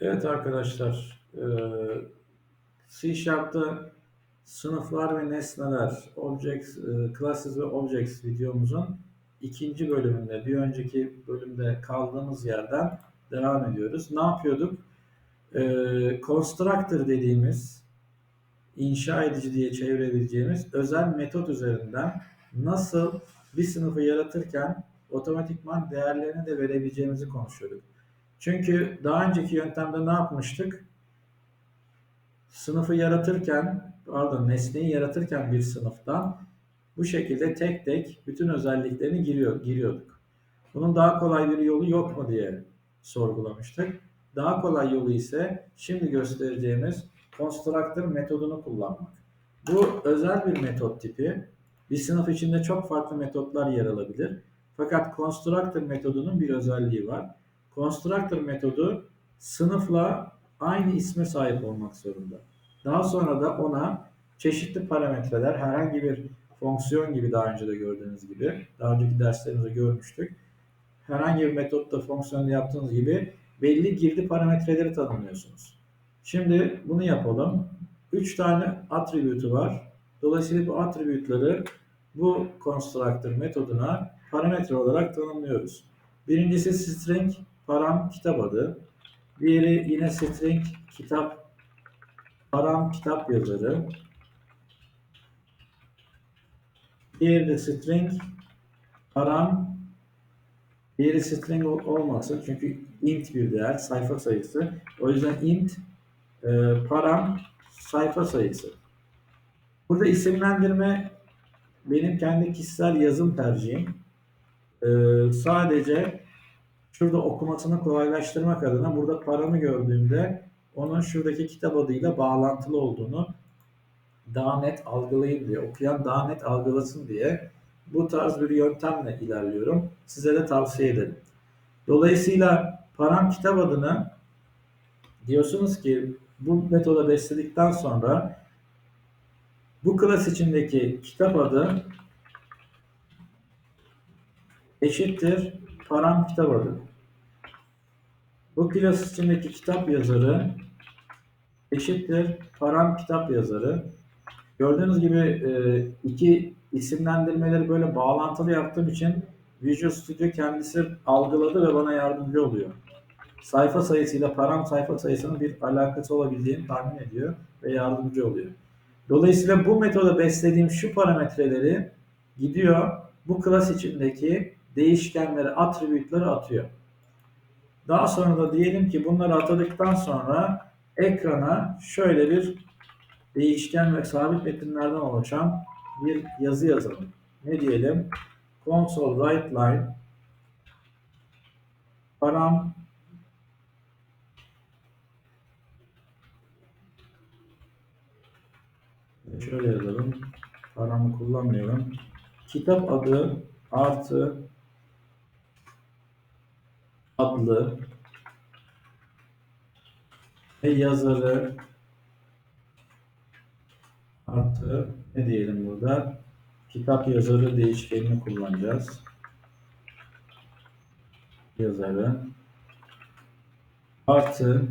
Evet arkadaşlar, eee, C Sharp'ta sınıflar ve nesneler, objects, eee, classes ve objects videomuzun ikinci bölümünde, bir önceki bölümde kaldığımız yerden devam ediyoruz. Ne yapıyorduk? Eee, constructor dediğimiz, inşa edici diye çevirebileceğimiz özel metot üzerinden nasıl bir sınıfı yaratırken otomatikman değerlerini de verebileceğimizi konuşuyorduk. Çünkü daha önceki yöntemde ne yapmıştık? Sınıfı yaratırken, pardon nesneyi yaratırken bir sınıftan bu şekilde tek tek bütün özelliklerini giriyor, giriyorduk. Bunun daha kolay bir yolu yok mu diye sorgulamıştık. Daha kolay yolu ise şimdi göstereceğimiz constructor metodunu kullanmak. Bu özel bir metot tipi. Bir sınıf içinde çok farklı metotlar yer alabilir. Fakat constructor metodunun bir özelliği var. Constructor metodu sınıfla aynı isme sahip olmak zorunda. Daha sonra da ona çeşitli parametreler, herhangi bir fonksiyon gibi daha önce de gördüğünüz gibi, daha önceki derslerimizde görmüştük. Herhangi bir metotta fonksiyonda yaptığınız gibi belli girdi parametreleri tanımlıyorsunuz. Şimdi bunu yapalım. 3 tane attribute'u var. Dolayısıyla bu attribute'ları bu constructor metoduna parametre olarak tanımlıyoruz. Birincisi string param kitap adı. Diğeri yine string kitap param kitap yazarı. Diğeri de string param diğeri string olmasın çünkü int bir değer sayfa sayısı. O yüzden int e, param sayfa sayısı. Burada isimlendirme benim kendi kişisel yazım tercihim. E, sadece şurada okumasını kolaylaştırmak adına burada paramı gördüğümde onun şuradaki kitap adıyla bağlantılı olduğunu daha net algılayayım diye, okuyan daha net algılasın diye bu tarz bir yöntemle ilerliyorum. Size de tavsiye ederim. Dolayısıyla param kitap adını diyorsunuz ki bu metoda besledikten sonra bu klas içindeki kitap adı eşittir param kitap adı. Bu klas içindeki kitap yazarı eşittir param kitap yazarı. Gördüğünüz gibi e, iki isimlendirmeleri böyle bağlantılı yaptığım için Visual Studio kendisi algıladı ve bana yardımcı oluyor. Sayfa sayısıyla param sayfa sayısının bir alakası olabildiğini tahmin ediyor ve yardımcı oluyor. Dolayısıyla bu metoda beslediğim şu parametreleri gidiyor bu klas içindeki değişkenleri, attribütleri atıyor. Daha sonra da diyelim ki bunları atadıktan sonra ekrana şöyle bir değişken ve sabit metinlerden oluşan bir yazı yazalım. Ne diyelim? Console write line param şöyle yazalım. Paramı kullanmıyorum. Kitap adı artı adlı ve yazarı artı ne diyelim burada? Kitap yazarı değişkenini kullanacağız. Yazarı artı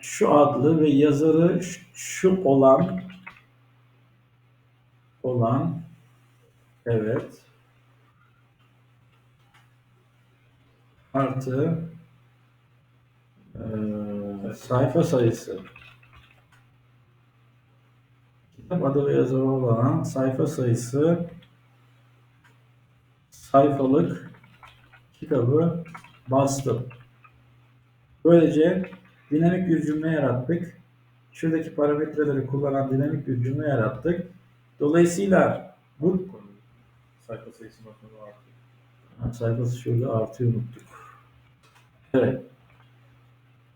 şu adlı ve yazarı şu olan olan evet artı e, sayfa sayısı kitap adı ve yazarı olan sayfa sayısı sayfalık kitabı bastım. Böylece dinamik bir cümle yarattık. Şuradaki parametreleri kullanan dinamik bir cümle yarattık. Dolayısıyla bu sayfa sayısı noktada artıyor. sayfası şurada artıyor unuttuk.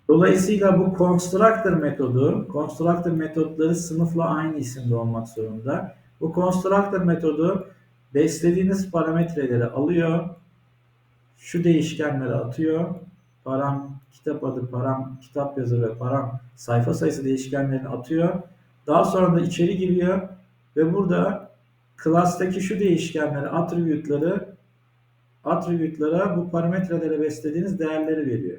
Dolayısıyla bu constructor metodu, constructor metodları sınıfla aynı isimde olmak zorunda. Bu constructor metodu beslediğiniz parametreleri alıyor, şu değişkenleri atıyor, param kitap adı, param kitap yazarı ve param sayfa sayısı değişkenlerini atıyor. Daha sonra da içeri giriyor ve burada class'taki şu değişkenleri, attribute'ları attribute'lara bu parametrelere beslediğiniz değerleri veriyor.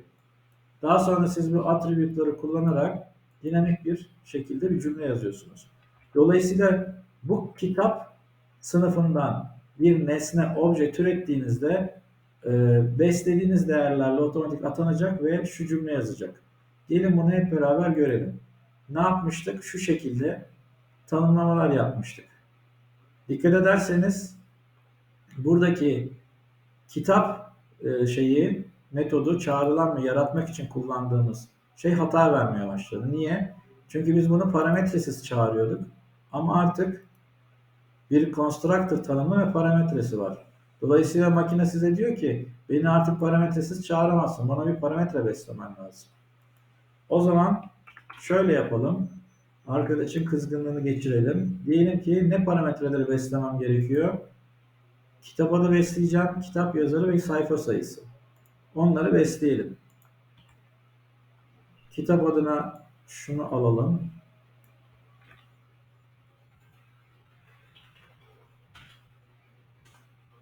Daha sonra siz bu attribute'ları kullanarak dinamik bir şekilde bir cümle yazıyorsunuz. Dolayısıyla bu kitap sınıfından bir nesne, obje türettiğinizde e, beslediğiniz değerlerle otomatik atanacak ve şu cümle yazacak. Gelin bunu hep beraber görelim. Ne yapmıştık? Şu şekilde tanımlamalar yapmıştık. Dikkat ederseniz buradaki kitap e, şeyi metodu çağrılan ve yaratmak için kullandığımız şey hata vermeye başladı. Niye? Çünkü biz bunu parametresiz çağırıyorduk. Ama artık bir constructor tanımı ve parametresi var. Dolayısıyla makine size diyor ki beni artık parametresiz çağıramazsın. Bana bir parametre beslemen lazım. O zaman şöyle yapalım. Arkadaşın kızgınlığını geçirelim. Diyelim ki ne parametreleri beslemem gerekiyor? Kitap adı besleyeceğim. Kitap yazarı ve sayfa sayısı. Onları besleyelim. Kitap adına şunu alalım.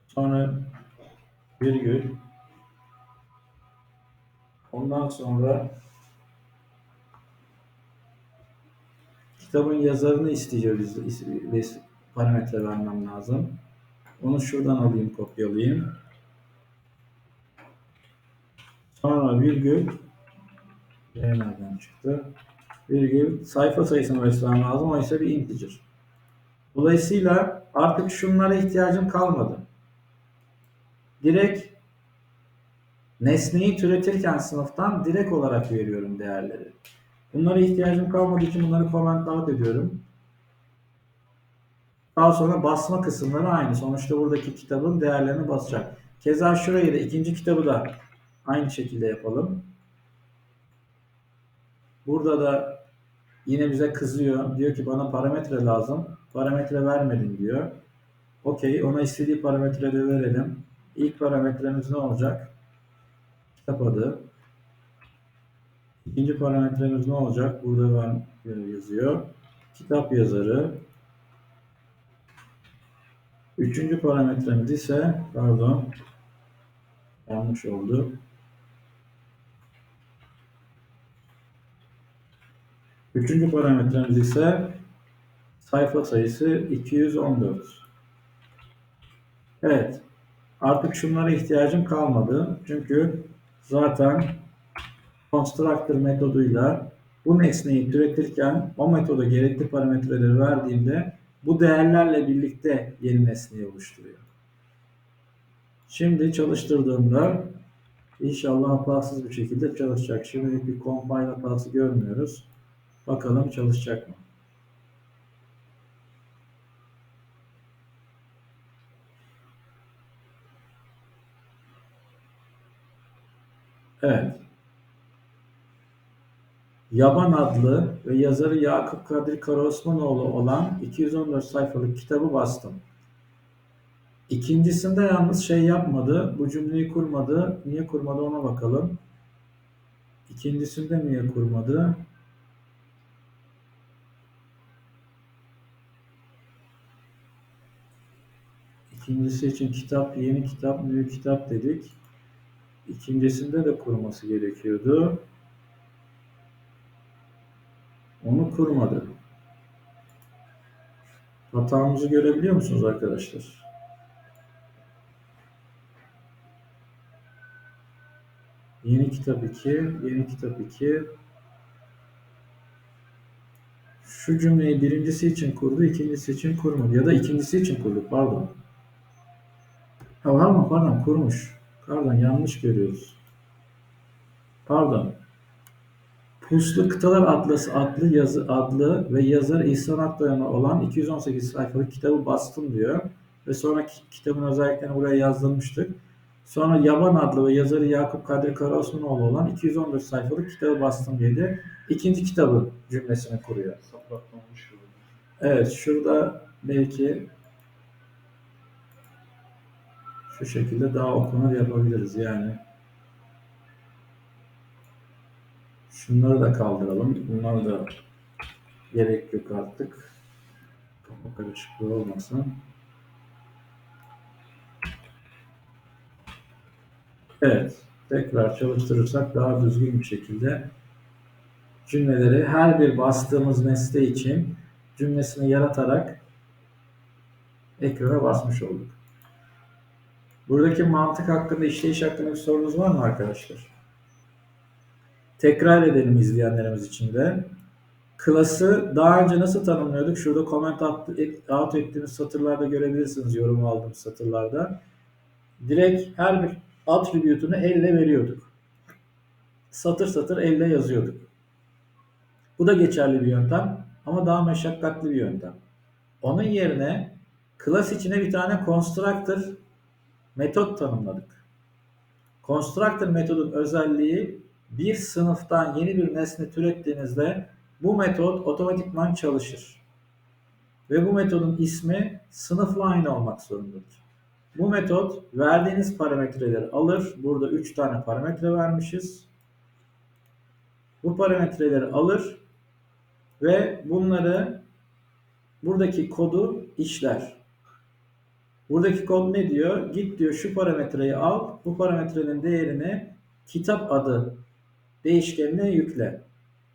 Sonra virgül. Ondan sonra kitabın yazarını isteyeceğiz. is- is- Parametre vermem lazım. Onu şuradan alayım, kopyalayayım. Sonra virgül. Nereden çıktı? Virgül. Sayfa sayısını beslemem lazım. O ise bir integer. Dolayısıyla artık şunlara ihtiyacım kalmadı. Direkt nesneyi türetirken sınıftan direkt olarak veriyorum değerleri. Bunlara ihtiyacım kalmadığı için bunları comment out ediyorum. Daha sonra basma kısımları aynı. Sonuçta buradaki kitabın değerlerini basacak. Keza şurayı da ikinci kitabı da aynı şekilde yapalım. Burada da yine bize kızıyor. Diyor ki bana parametre lazım. Parametre vermedin diyor. Okey. Ona istediği parametreleri verelim. İlk parametremiz ne olacak? Kitap adı. İkinci parametremiz ne olacak? Burada ben yazıyor. Kitap yazarı. Üçüncü parametremiz ise pardon yanlış oldu. Üçüncü parametremiz ise sayfa sayısı 214. Evet. Artık şunlara ihtiyacım kalmadı. Çünkü zaten constructor metoduyla bu nesneyi türetirken o metoda gerekli parametreleri verdiğimde bu değerlerle birlikte yeni nesneyi oluşturuyor. Şimdi çalıştırdığımda inşallah hatasız bir şekilde çalışacak. Şimdi bir compile hatası görmüyoruz. Bakalım çalışacak mı? Evet. Yaban adlı ve yazarı Yakup Kadri Karaosmanoğlu olan 214 sayfalık kitabı bastım. İkincisinde yalnız şey yapmadı, bu cümleyi kurmadı. Niye kurmadı ona bakalım. İkincisinde niye kurmadı? İkincisi için kitap, yeni kitap, büyük kitap dedik. İkincisinde de kurması gerekiyordu. Onu kurmadı. Hatamızı görebiliyor musunuz arkadaşlar? Yeni kitap 2, yeni kitap 2. Şu cümleyi birincisi için kurdu, ikincisi için kurmadı. Ya da ikincisi için kurdu, pardon. Ha var mı? Pardon, kurmuş. Pardon, yanlış görüyoruz. Pardon. Puslu Kıtalar Atlası adlı yazı adlı ve yazar İhsan Akdoyan'a olan 218 sayfalık kitabı bastım diyor. Ve sonra ki- kitabın özelliklerini buraya yazdırmıştık. Sonra Yaban adlı ve yazarı Yakup Kadri Karaosmanoğlu olan 214 sayfalık kitabı bastım diye de ikinci kitabı cümlesini kuruyor. Evet şurada belki şu şekilde daha okunur yapabiliriz yani. Şunları da kaldıralım. Bunlar da gerek yok artık. Kafa karışıklığı olmasın. Evet, tekrar çalıştırırsak daha düzgün bir şekilde cümleleri her bir bastığımız nesne için cümlesini yaratarak ekrana basmış olduk. Buradaki mantık hakkında, işleyiş hakkında bir sorunuz var mı arkadaşlar? Tekrar edelim izleyenlerimiz için de. Klası daha önce nasıl tanımlıyorduk? Şurada comment out, et- out ettiğimiz satırlarda görebilirsiniz yorum aldığımız satırlarda. Direkt her bir attribute'unu elle veriyorduk. Satır satır elle yazıyorduk. Bu da geçerli bir yöntem ama daha meşakkatli bir yöntem. Onun yerine class içine bir tane constructor metot tanımladık. Constructor metodun özelliği bir sınıftan yeni bir nesne türettiğinizde bu metot otomatikman çalışır. Ve bu metodun ismi sınıfla aynı olmak zorundadır. Bu metot verdiğiniz parametreleri alır. Burada 3 tane parametre vermişiz. Bu parametreleri alır ve bunları buradaki kodu işler. Buradaki kod ne diyor? Git diyor şu parametreyi al. Bu parametrenin değerini kitap adı değişkenine yükle.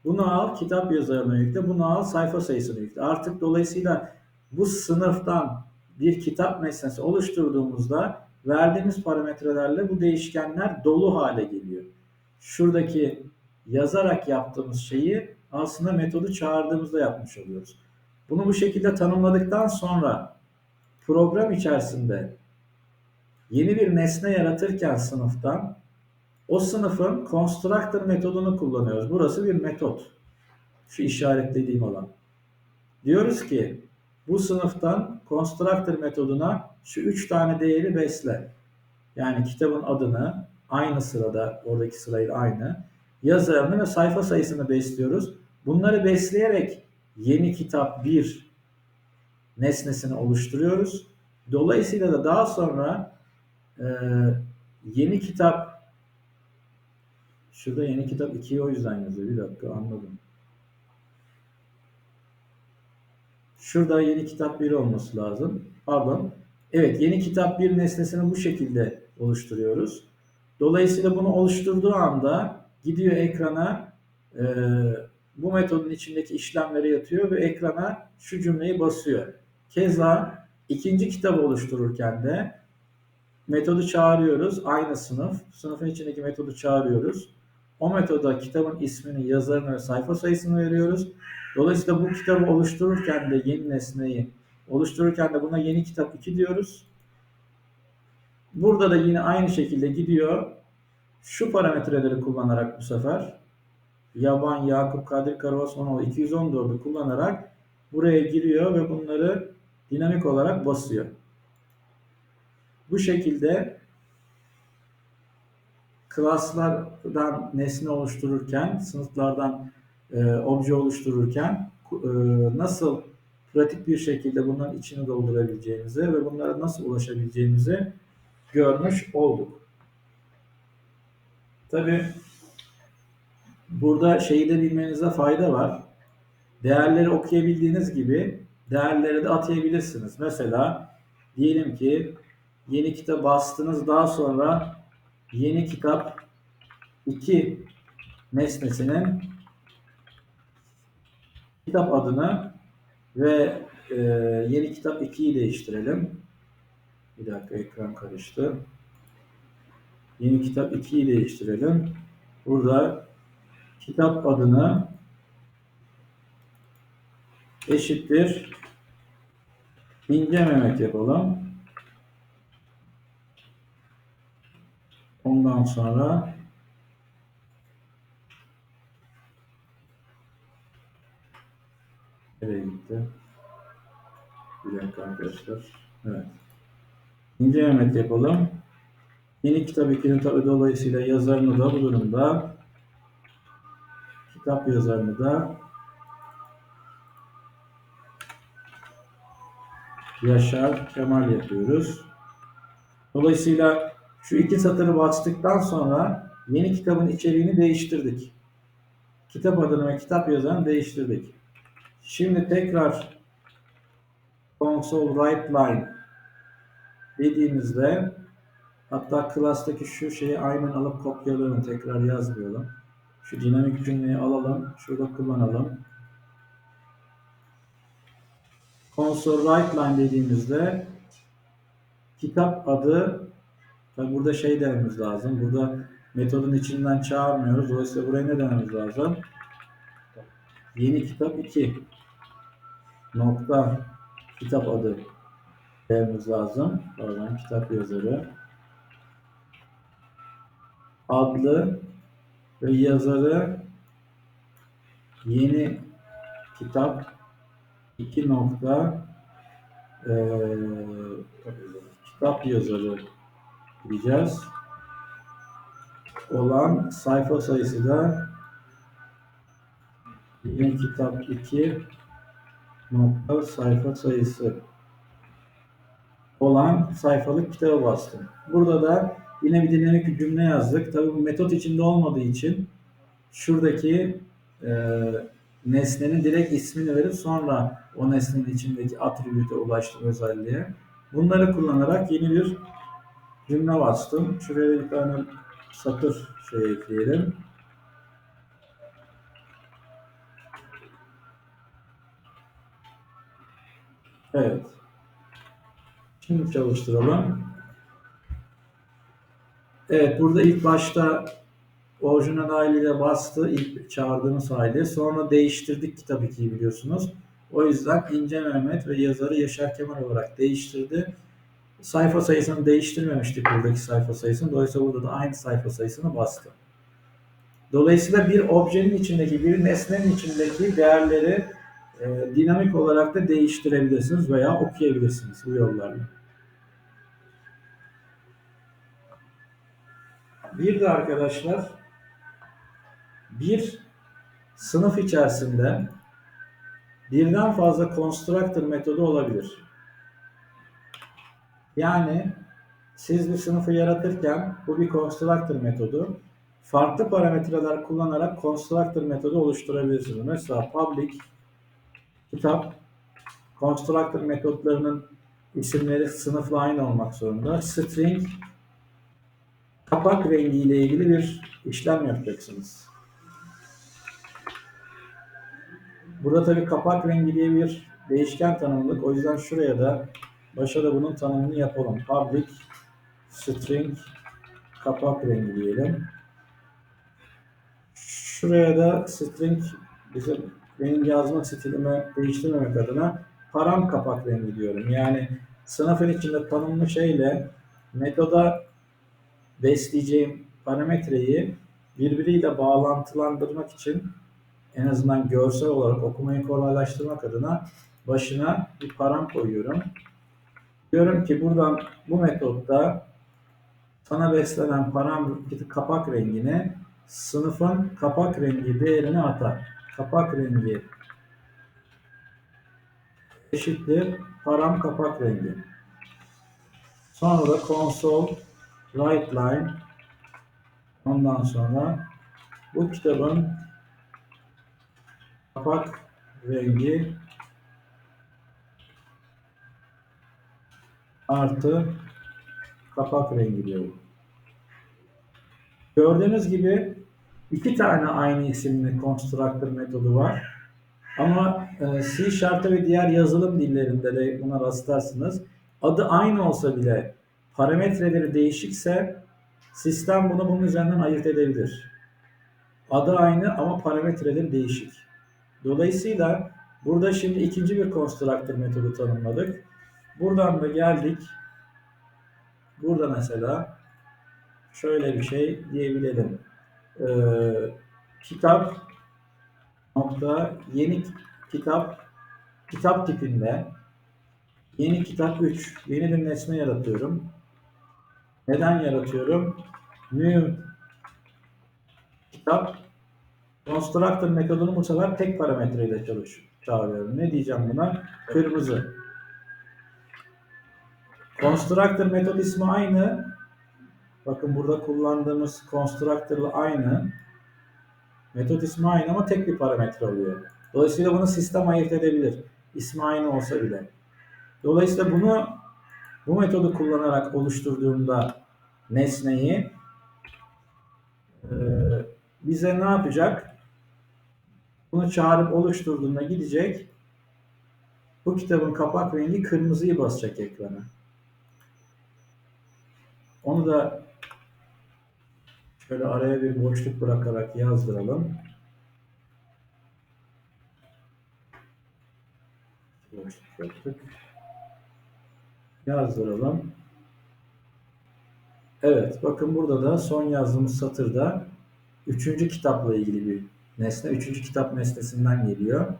Bunu al kitap yazarına yükle. Bunu al sayfa sayısını yükle. Artık dolayısıyla bu sınıftan bir kitap nesnesi oluşturduğumuzda verdiğimiz parametrelerle bu değişkenler dolu hale geliyor. Şuradaki yazarak yaptığımız şeyi aslında metodu çağırdığımızda yapmış oluyoruz. Bunu bu şekilde tanımladıktan sonra program içerisinde yeni bir nesne yaratırken sınıftan o sınıfın constructor metodunu kullanıyoruz. Burası bir metot. Şu işaretlediğim alan. Diyoruz ki bu sınıftan constructor metoduna şu üç tane değeri besle. Yani kitabın adını aynı sırada oradaki sırayla aynı yazarını ve sayfa sayısını besliyoruz. Bunları besleyerek yeni kitap 1 nesnesini oluşturuyoruz. Dolayısıyla da daha sonra e, yeni kitap şurada yeni kitap 2'yi o yüzden yazıyor. Bir dakika anladım. Şurada yeni kitap 1 olması lazım. Pardon. Evet yeni kitap 1 nesnesini bu şekilde oluşturuyoruz. Dolayısıyla bunu oluşturduğu anda gidiyor ekrana e, bu metodun içindeki işlemleri yatıyor ve ekrana şu cümleyi basıyor. Keza ikinci kitabı oluştururken de metodu çağırıyoruz. Aynı sınıf. Sınıfın içindeki metodu çağırıyoruz. O metoda kitabın ismini, yazarını ve sayfa sayısını veriyoruz. Dolayısıyla bu kitabı oluştururken de yeni nesneyi oluştururken de buna yeni kitap 2 diyoruz. Burada da yine aynı şekilde gidiyor. Şu parametreleri kullanarak bu sefer Yaban, Yakup, Kadir Karavasmanoğlu 214'ü kullanarak buraya giriyor ve bunları dinamik olarak basıyor. Bu şekilde klaslardan nesne oluştururken, sınıflardan e, obje oluştururken e, nasıl pratik bir şekilde bunların içini doldurabileceğimizi ve bunlara nasıl ulaşabileceğimizi görmüş olduk. Tabi burada şeyi de bilmenize fayda var. Değerleri okuyabildiğiniz gibi değerleri de atayabilirsiniz. Mesela diyelim ki yeni kitap bastınız daha sonra yeni kitap 2 nesnesinin kitap adını ve e, yeni kitap 2'yi değiştirelim. Bir dakika ekran karıştı. Yeni kitap 2'yi değiştirelim. Burada kitap adını eşittir ince Mehmet yapalım. Ondan sonra nereye gitti? Bir dakika arkadaşlar. Evet. İnce Mehmet yapalım. Yeni kitap 2'nin tabi dolayısıyla yazarını da bu durumda kitap yazarını da Yaşar Kemal yapıyoruz. Dolayısıyla şu iki satırı bastıktan sonra yeni kitabın içeriğini değiştirdik. Kitap adını ve kitap yazarını değiştirdik. Şimdi tekrar console write line dediğimizde Hatta class'taki şu şeyi aynen alıp kopyalayalım. Tekrar yazmayalım. Şu dinamik cümleyi alalım. Şurada kullanalım. Console write line dediğimizde kitap adı tabi burada şey dememiz lazım. Burada metodun içinden çağırmıyoruz. Dolayısıyla buraya ne dememiz lazım? Yeni kitap 2 nokta kitap adı dememiz lazım. Pardon kitap yazarı adlı ve yazarı yeni kitap 2 nokta eee, kitap yazarı diyeceğiz. Olan sayfa sayısı da yeni kitap 2 nokta sayfa sayısı olan sayfalık kitaba bastım. Burada da yine bir dinamik cümle yazdık. Tabii bu metot içinde olmadığı için şuradaki e, nesnenin direkt ismini verip sonra o nesnenin içindeki atribüte ulaştım özelliğe. Bunları kullanarak yeni bir cümle bastım. Şuraya bir tane satır şey ekleyelim. Evet. Şimdi çalıştıralım. Evet burada ilk başta orijinal haliyle bastı. ilk çağırdığımız hali. Sonra değiştirdik kitap 2'yi biliyorsunuz. O yüzden İnce Mehmet ve yazarı Yaşar Kemal olarak değiştirdi. Sayfa sayısını değiştirmemiştik buradaki sayfa sayısını. Dolayısıyla burada da aynı sayfa sayısını bastı. Dolayısıyla bir objenin içindeki, bir nesnenin içindeki değerleri e, dinamik olarak da değiştirebilirsiniz veya okuyabilirsiniz bu yollarla. Bir de arkadaşlar bir sınıf içerisinde birden fazla constructor metodu olabilir. Yani siz bir sınıfı yaratırken bu bir constructor metodu. Farklı parametreler kullanarak constructor metodu oluşturabilirsiniz. Mesela public kitap constructor metotlarının isimleri sınıfla aynı olmak zorunda. String kapak rengi ile ilgili bir işlem yapacaksınız. Burada tabii kapak rengi diye bir değişken tanımladık. O yüzden şuraya da başa da bunun tanımını yapalım. Public string kapak rengi diyelim. Şuraya da string bizim benim yazma stilimi değiştirmemek adına param kapak rengi diyorum. Yani sınıfın içinde tanımlı şeyle metoda besleyeceğim parametreyi birbiriyle bağlantılandırmak için en azından görsel olarak okumayı kolaylaştırmak adına başına bir param koyuyorum. Diyorum ki buradan bu metotta sana beslenen param kapak rengini sınıfın kapak rengi değerini atar. Kapak rengi eşittir param kapak rengi. Sonra da console right line ondan sonra bu kitabın kapak rengi artı kapak rengi diyorum. Gördüğünüz gibi iki tane aynı isimli constructor metodu var. Ama e, C Sharp'ta ve diğer yazılım dillerinde de buna rastlarsınız. Adı aynı olsa bile parametreleri değişikse sistem bunu bunun üzerinden ayırt edebilir. Adı aynı ama parametreleri değişik. Dolayısıyla burada şimdi ikinci bir constructor metodu tanımladık. Buradan da geldik. Burada mesela şöyle bir şey diyebilelim. Ee, kitap nokta yeni kitap kitap tipinde yeni kitap 3 yeni bir nesne yaratıyorum. Neden yaratıyorum? New kitap constructor metodunu bu sefer tek parametreyle çalış çağırıyorum. Ne diyeceğim buna? Kırmızı. Constructor metod ismi aynı. Bakın burada kullandığımız constructor'la aynı. Metot ismi aynı ama tek bir parametre oluyor. Dolayısıyla bunu sistem ayırt edebilir. İsmi aynı olsa bile. Dolayısıyla bunu bu metodu kullanarak oluşturduğumda nesneyi e, bize ne yapacak? Bunu çağırıp oluşturduğunda gidecek. Bu kitabın kapak rengi kırmızıyı basacak ekrana. Onu da şöyle araya bir boşluk bırakarak yazdıralım. Boşluk yaptık. Yazdıralım. Evet, bakın burada da son yazdığımız satırda üçüncü kitapla ilgili bir nesne. Üçüncü kitap nesnesinden geliyor.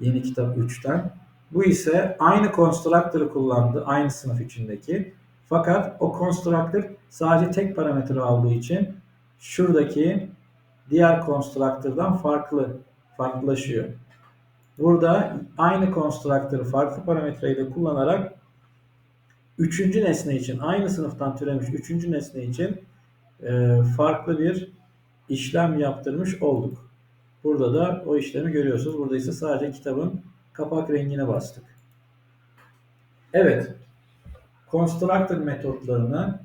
Yeni kitap 3'ten. Bu ise aynı constructor'ı kullandı. Aynı sınıf içindeki. Fakat o constructor sadece tek parametre aldığı için şuradaki diğer constructor'dan farklı, farklılaşıyor. Burada aynı constructor'ı farklı parametreyle kullanarak üçüncü nesne için aynı sınıftan türemiş üçüncü nesne için e, farklı bir işlem yaptırmış olduk. Burada da o işlemi görüyorsunuz. Burada ise sadece kitabın kapak rengine bastık. Evet. Constructor metotlarını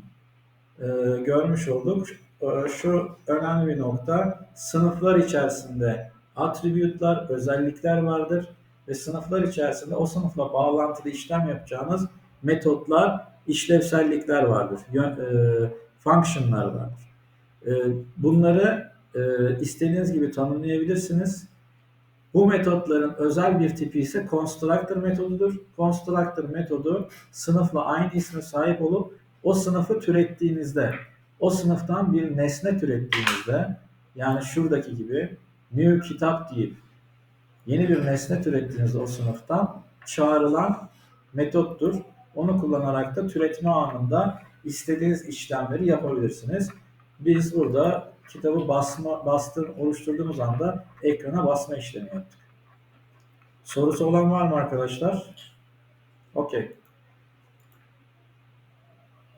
e, görmüş olduk. E, şu önemli bir nokta. Sınıflar içerisinde attribute'lar, özellikler vardır ve sınıflar içerisinde o sınıfla bağlantılı işlem yapacağınız metotlar, işlevsellikler vardır. Yön, e, function'lar vardır. E, bunları e, istediğiniz gibi tanımlayabilirsiniz. Bu metotların özel bir tipi ise constructor metodudur. Constructor metodu sınıfla aynı isme sahip olup o sınıfı türettiğinizde, o sınıftan bir nesne türettiğinizde yani şuradaki gibi new kitap deyip yeni bir nesne türettiğinizde o sınıftan çağrılan metottur. Onu kullanarak da türetme anında istediğiniz işlemleri yapabilirsiniz. Biz burada kitabı basma, bastır, oluşturduğumuz anda ekrana basma işlemi yaptık. Sorusu olan var mı arkadaşlar? Okey.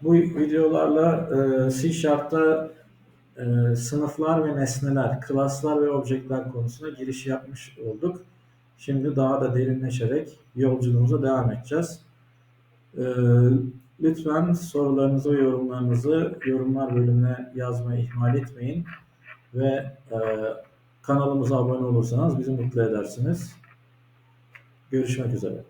Bu videolarla e, C Sharp'ta e, sınıflar ve nesneler, klaslar ve objeler konusuna giriş yapmış olduk. Şimdi daha da derinleşerek yolculuğumuza devam edeceğiz. E, lütfen sorularınızı yorumlarınızı yorumlar bölümüne yazmayı ihmal etmeyin. Ve e, kanalımıza abone olursanız bizi mutlu edersiniz. Görüşmek üzere.